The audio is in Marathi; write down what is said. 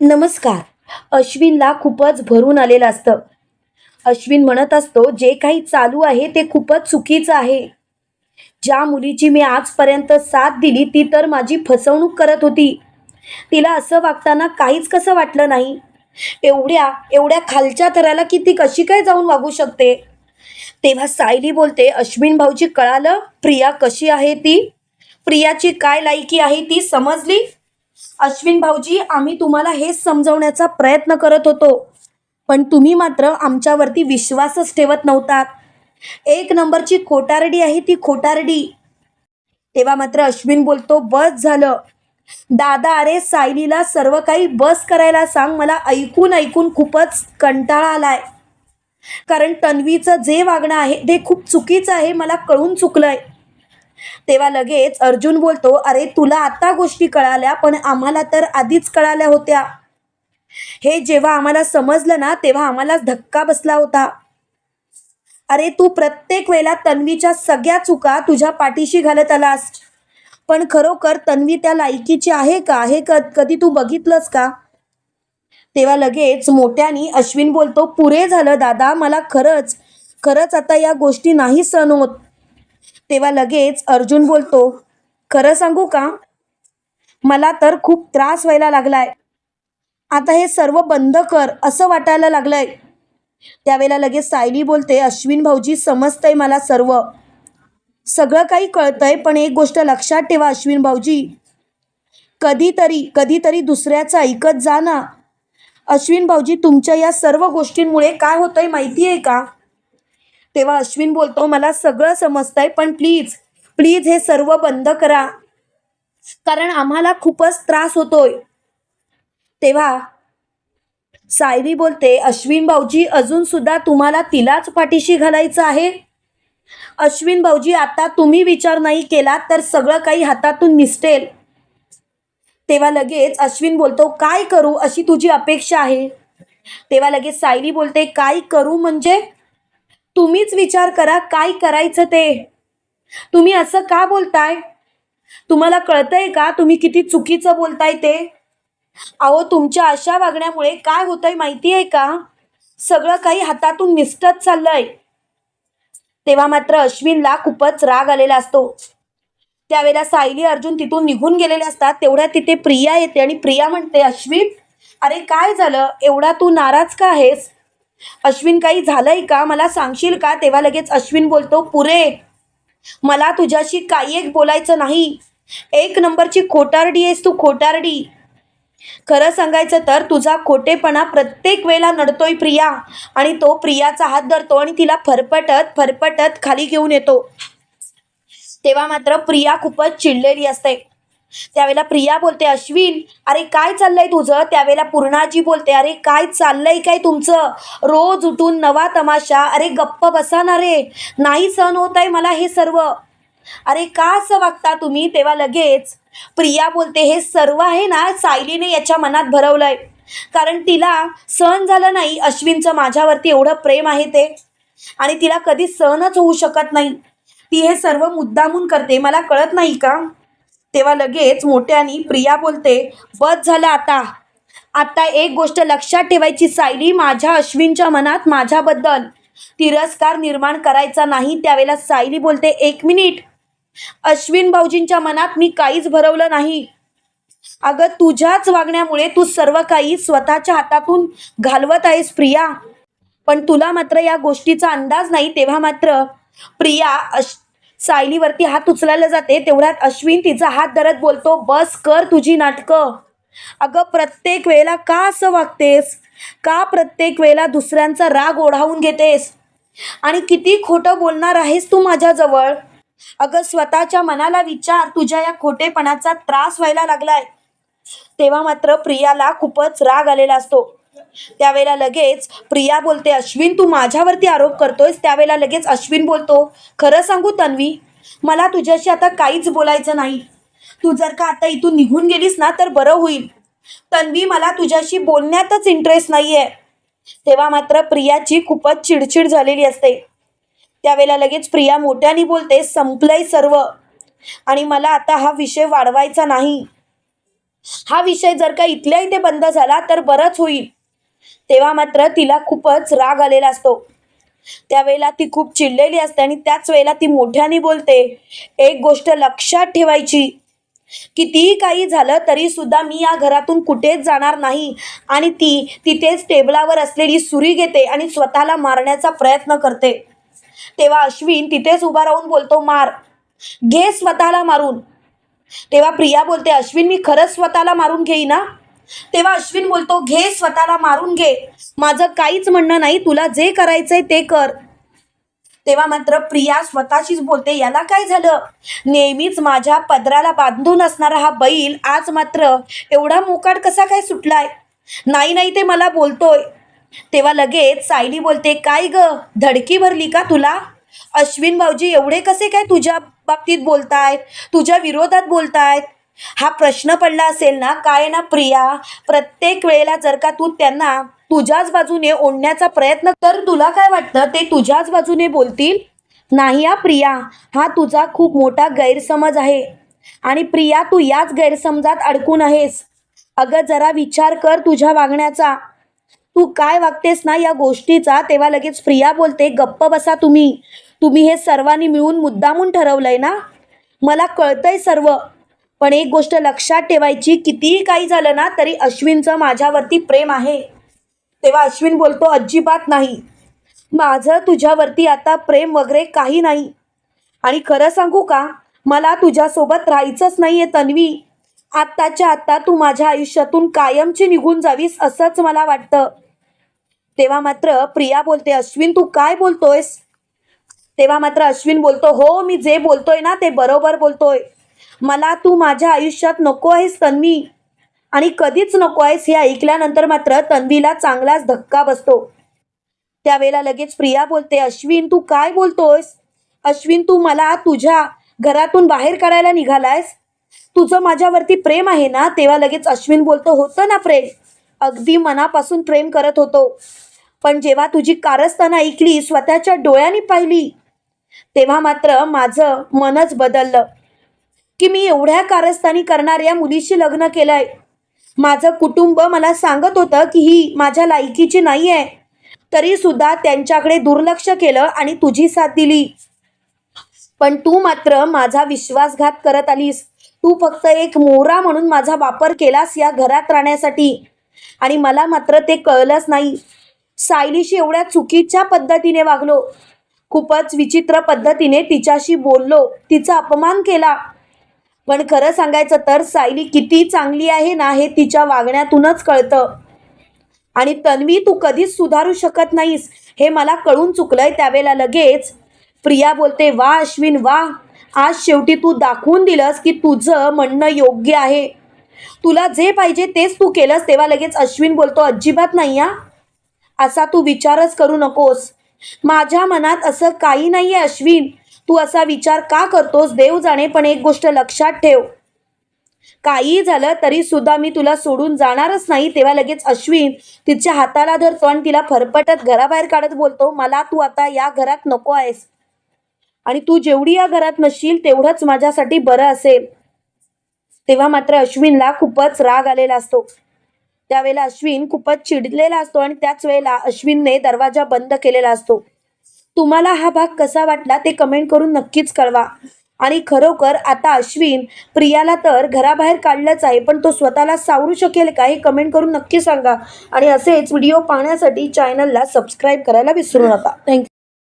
नमस्कार. अश्विनला खूपच भरून आलेलं असतं. अश्विन म्हणत असतो जे काही चालू आहे ते खूपच चुकीचं आहे. ज्या मुलीची मी आजपर्यंत साथ दिली ती तर माझी फसवणूक करत होती. तिला असं वागताना काहीच कसं वाटलं नाही. एवढ्या एवढ्या खालच्या थराला की ती कशी काय जाऊन वागू शकते? तेव्हा सायली बोलते अश्विन भाऊची कळालं प्रिया कशी आहे ती? प्रियाची काय लायकी आहे ती समजली? अश्विन भाऊजी आम्ही तुम्हाला हेच समजवण्याचा प्रयत्न करत होतो. पण तुम्ही मात्र आमच्यावरती विश्वासच ठेवत नव्हतात. एक नंबरची खोटारडी आहे ती खोटारडी. तेव्हा मात्र अश्विन बोलतो बस झालं. दादा अरे सायलीला सर्व काही बस करायला सांग मला ऐकून ऐकून खूपच कंटाळा आलाय. कारण तन्वीचं जे वागणं आहे ते खूप चुकीचं आहे मला कळून चुकलंय. तेव्हा लगेच अर्जुन बोलतो अरे तुला आता गोष्टी कळाल्या पण आम्हाला तर आधीच कळाल्या होत्या. हे जेव्हा आम्हाला समजलं ना तेव्हा आम्हाला धक्का बसला होता. अरे तू प्रत्येक वेळेला तन्वीच्या सगळ्या चुका तुझ्या पाठीशी घालत आलास. पण खरोखर तन्वी त्या लायकीची आहे का? हे क कधी तू बघितलंस का? तेव्हा लगेच मोठ्यानी अश्विन बोलतो पुरे झालं दादा. मला खरंच खरंच आता या गोष्टी नाही सहन होत. तेव्हा लगेच अर्जुन बोलतो खरं सांगू का? मला तर खूप त्रास व्हायला लागलाय. आता हे सर्व बंद कर असं वाटायला लागलंय. त्यावेळेला लगेच सायली बोलते अश्विन भाऊजी समजतंय मला सर्व. सगळं काही कळतंय पण एक गोष्ट लक्षात ठेवा अश्विन भाऊजी. कधीतरी कधीतरी दुसऱ्याचं ऐकत जा ना. अश्विन भाऊजी तुमच्या या सर्व गोष्टींमुळे काय होतंय माहिती आहे का? तेव्हा अश्विन बोलतो मला सगळं समजतंय पण प्लीज प्लीज हे सर्व बंद करा. कारण आम्हाला खूपच त्रास होतोय. तेव्हा सायरी बोलते अश्विन भाऊजी अजून सुद्धा तुम्हाला तिलाच पाठीशी घालायचं आहे? अश्विन भाऊजी आता तुम्ही विचार नाही केला तर सगळं काही हातातून निसटेल. तेव्हा लगेच अश्विन बोलतो काय करू? अशी तुझी अपेक्षा आहे. तेव्हा लगेच सायली बोलते काय करू म्हणजे? तुम्हीच विचार करा काय करायचं ते. तुम्ही असं का बोलताय? तुम्हाला कळतंय का तुम्ही किती चुकीचं बोलताय ते? अहो तुमच्या अशा वागण्यामुळे काय होतंय माहिती आहे का? सगळं काही हातातून निसटत चाललंय. तेव्हा मात्र अश्विनला खूपच राग आलेला असतो. त्यावेळेला सायली अर्जुन तिथून निघून गेलेले असतात तेवढ्या तिथे प्रिया येते आणि प्रिया म्हणते अश्विन अरे काय झालं? एवढा तू नाराज का आहेस? अश्विन काही झालंय का? मला सांगशील का? तेव्हा लगेच अश्विन बोलतो पुरे मला तुझ्याशी काही एक बोलायचं नाही. एक नंबरची खोटारडी आहेस तू खोटारडी. खरं सांगायचं तर तुझा खोटेपणा प्रत्येक वेळेला नडतोय प्रिया. आणि तो प्रियाचा हात धरतो आणि तिला फरफटत फरफटत खाली घेऊन येतो. तेव्हा मात्र प्रिया खूपच चिडलेली असते. त्यावेळेला प्रिया बोलते अश्विन अरे काय चाललंय तुझं? त्यावेळेला पूर्णाजी बोलते अरे काय चाललंय काय तुमचं? रोज उठून नवा तमाशा. अरे गप्प बसा ना रे. नाही सहन होत आहे मला हे सर्व. अरे का असं वागता तुम्ही? तेव्हा लगेच. प्रिया बोलते हे सर्व आहे ना सायलीने याच्या मनात भरवलंय. कारण तिला सहन झालं नाही. अश्विनचं माझ्यावरती एवढं प्रेम आहे ते. आणि तिला कधी सहनच होऊ शकत नाही. ती हे सर्व मुद्दामून करते. मला कळत नाही का? तेव्हा लगेच मोठ्यानी प्रिया बोलते बस झालं आता. आता एक गोष्ट लक्षात ठेवायची सायली माझ्या अश्विनच्या मनात माझ्याबद्दल. तिरस्कार निर्माण करायचा नाही त्यावेळेला सायली बोलते एक मिनिट. अश्विन भाऊजींच्या मनात मी काहीच भरवलं नाही. अगं तुझ्याच वागण्यामुळे तू सर्व काही स्वतःच्या हातातून घालवत आहेस प्रिया. पण तुला मात्र या गोष्टीचा अंदाज नाही तेव्हा मात्र प्रिया अश सायलीवरती हात उचलायला जाते तेवढ्यात अश्विन तिचा हात धरत बोलतो बस कर तुझी नाटकं. अगं प्रत्येक वेळेला का असं वागतेस? का प्रत्येक वेळेला दुसऱ्यांचा राग ओढावून घेतेस? आणि किती खोटं बोलणार आहेस तू माझ्याजवळ? अगं स्वतःच्या मनाला विचार तुझ्या या खोटेपणाचा त्रास व्हायला लागलाय. तेव्हा मात्र प्रियाला खूपच राग आलेला असतो. त्यावेळेला लगेच प्रिया बोलते अश्विन तू माझ्यावरती आरोप करतोयस. त्यावेळेला लगेच अश्विन बोलतो खरं सांगू तन्वी मला तुझ्याशी आता काहीच बोलायचं नाही. तू जर का आता इथून निघून गेलीस ना तर बरं होईल. तन्वी मला तुझ्याशी बोलण्यातच इंटरेस्ट नाही आहे तेव्हा मात्र प्रियाची खूपच चिडचिड झालेली असते. त्यावेळेला लगेच प्रिया मोठ्याने बोलते संपलंय सर्व. आणि मला आता हा विषय वाढवायचा नाही. हा विषय जर का इथल्या इथे बंद झाला तर बरंच होईल. तेव्हा मात्र तिला खूपच राग आलेला असतो. त्यावेळेला ती खूप चिडलेली असते आणि त्याच वेळेला ती मोठ्याने बोलते एक गोष्ट लक्षात ठेवायची कितीही काही झालं तरी सुद्धा मी या घरातून कुठेच जाणार नाही आणि ती तिथेच टेबलावर असलेली सुरी घेते आणि स्वतःला मारण्याचा प्रयत्न करते. तेव्हा अश्विन तिथेच उभा राहून बोलतो मार घे स्वतःला मारून. तेव्हा प्रिया बोलते अश्विन मी खरंच स्वतःला मारून घेई ना तेव्हा अश्विन बोलतो घे स्वतःला मारून घे. माझं काहीच म्हणणं नाही तुला जे करायचंय ते कर. तेव्हा मात्र प्रिया स्वतःशीच बोलते याला काय झालं? नेहमीच माझ्या पदराला बांधून असणारा हा बैल आज मात्र एवढा मोकाट कसा काय सुटलाय? नाही नाही ते मला बोलतोय. तेव्हा लगेच सायली बोलते काय ग धडकी भरली का तुला? अश्विन भाऊजी एवढे कसे काय तुझ्या बाबतीत बोलतायत? तुझ्या विरोधात बोलतायत? हा प्रश्न पडला असेल ना काय ना प्रिया? प्रत्येक वेळेला जर का तू त्यांना तुझ्याच बाजूने ओढण्याचा प्रयत्न तर तुला काय वाटतं? ते तुझ्याच बाजूने बोलतील? नाही हा प्रिया. हा तुझा खूप मोठा गैरसमज आहे. आणि प्रिया तू याच गैरसमजात अडकून आहेस. अगं जरा विचार कर तुझ्या वागण्याचा. तू काय वागतेस ना या गोष्टीचा तेव्हा लगेच प्रिया बोलते गप्प बसा तुम्ही. तुम्ही हे सर्वांनी मिळून मुद्दामून ठरवलंय ना? मला कळतंय सर्व. पण एक गोष्ट लक्षात ठेवायची कितीही काही झालं ना तरी अश्विनचं माझ्यावरती प्रेम आहे. तेव्हा अश्विन बोलतो अजिबात नाही. माझं तुझ्यावरती आता प्रेम वगैरे काही नाही. आणि खरं सांगू का मला तुझ्यासोबत राहायचंच नाही आहे तन्वी. आत्ताच्या आत्ता तू माझ्या आयुष्यातून कायमची निघून जावीस असंच मला वाटतं. तेव्हा मात्र प्रिया बोलते अश्विन तू काय बोलतोयस? तेव्हा मात्र अश्विन बोलतो हो मी जे बोलतोय ना ते बरोबर बोलतोय. मला तू माझ्या आयुष्यात नको आहेस तन्वी. आणि कधीच नको आहेस हे ऐकल्यानंतर मात्र तन्वीला चांगलाच धक्का बसतो. त्यावेळेला लगेच प्रिया बोलते अश्विन तू काय बोलतोयस? अश्विन तू मला तुझ्या घरातून बाहेर काढायला निघालायस? तुझं माझ्यावरती प्रेम आहे ना? तेव्हा लगेच अश्विन बोलतो होतं ना प्रेम. अगदी मनापासून प्रेम करत होतो. पण जेव्हा तुझी कारस्थानं ऐकली स्वतःच्या डोळ्यांनी पाहिली तेव्हा मात्र माझं मनच बदललं. की मी एवढ्या कारस्थानी करणाऱ्या मुलीशी लग्न केलंय. माझं कुटुंब मला सांगत होतं की ही माझ्या लायकीची नाही आहे तरी सुद्धा त्यांच्याकडे दुर्लक्ष केलं आणि तुझी साथ दिली. पण तू मात्र माझा विश्वासघात करत आलीस. तू फक्त एक मोहरा म्हणून माझा वापर केलास या घरात राहण्यासाठी. आणि मला मात्र ते कळलंच नाही. सायलीशी एवढ्या चुकीच्या पद्धतीने वागलो. खूपच विचित्र पद्धतीने तिच्याशी बोललो. तिचा अपमान केला. पण खरं सांगायचं तर सायली किती चांगली आहे ना हे तिच्या वागण्यातूनच कळतं. आणि तन्वी तू कधीच सुधारू शकत नाहीस. हे मला कळून चुकलंय त्यावेळेला लगेच. प्रिया बोलते वा अश्विन वा. आज शेवटी तू दाखवून दिलंस की तुझं म्हणणं योग्य आहे. तुला जे पाहिजे तेच तू केलंस तेव्हा लगेच अश्विन बोलतो अजिबात नाही या असा तू विचारच करू नकोस. माझ्या मनात असं काही नाही आहे अश्विन. तू असा विचार का करतोस? देव जाणे पण एक गोष्ट लक्षात ठेव. काही झालं तरी सुद्धा मी तुला सोडून जाणारच नाही तेव्हा लगेच अश्विन तिच्या हाताला धरतो आणि तिला फरफटत घराबाहेर काढत बोलतो मला तू आता या घरात नको आहेस. आणि तू जेवढी या घरात नसशील तेवढंच माझ्यासाठी बरं असेल. तेव्हा मात्र अश्विनला खूपच राग आलेला असतो. त्यावेळेला अश्विन खूपच चिडलेला असतो आणि त्याच वेळेला अश्विनने दरवाजा बंद केलेला असतो. तुम्हाला हा भाग कसा वाटला ते कमेंट करून नक्कीच कळवा. आणि खरोखर आता अश्विन प्रियाला तर घराबाहेर काढलंच आहे पण तो स्वतःला सावरू शकेल का हे कमेंट करून नक्की सांगा. आणि असेच व्हिडिओ पाहण्यासाठी चॅनलला सबस्क्राईब करायला विसरू नका. थँक्यू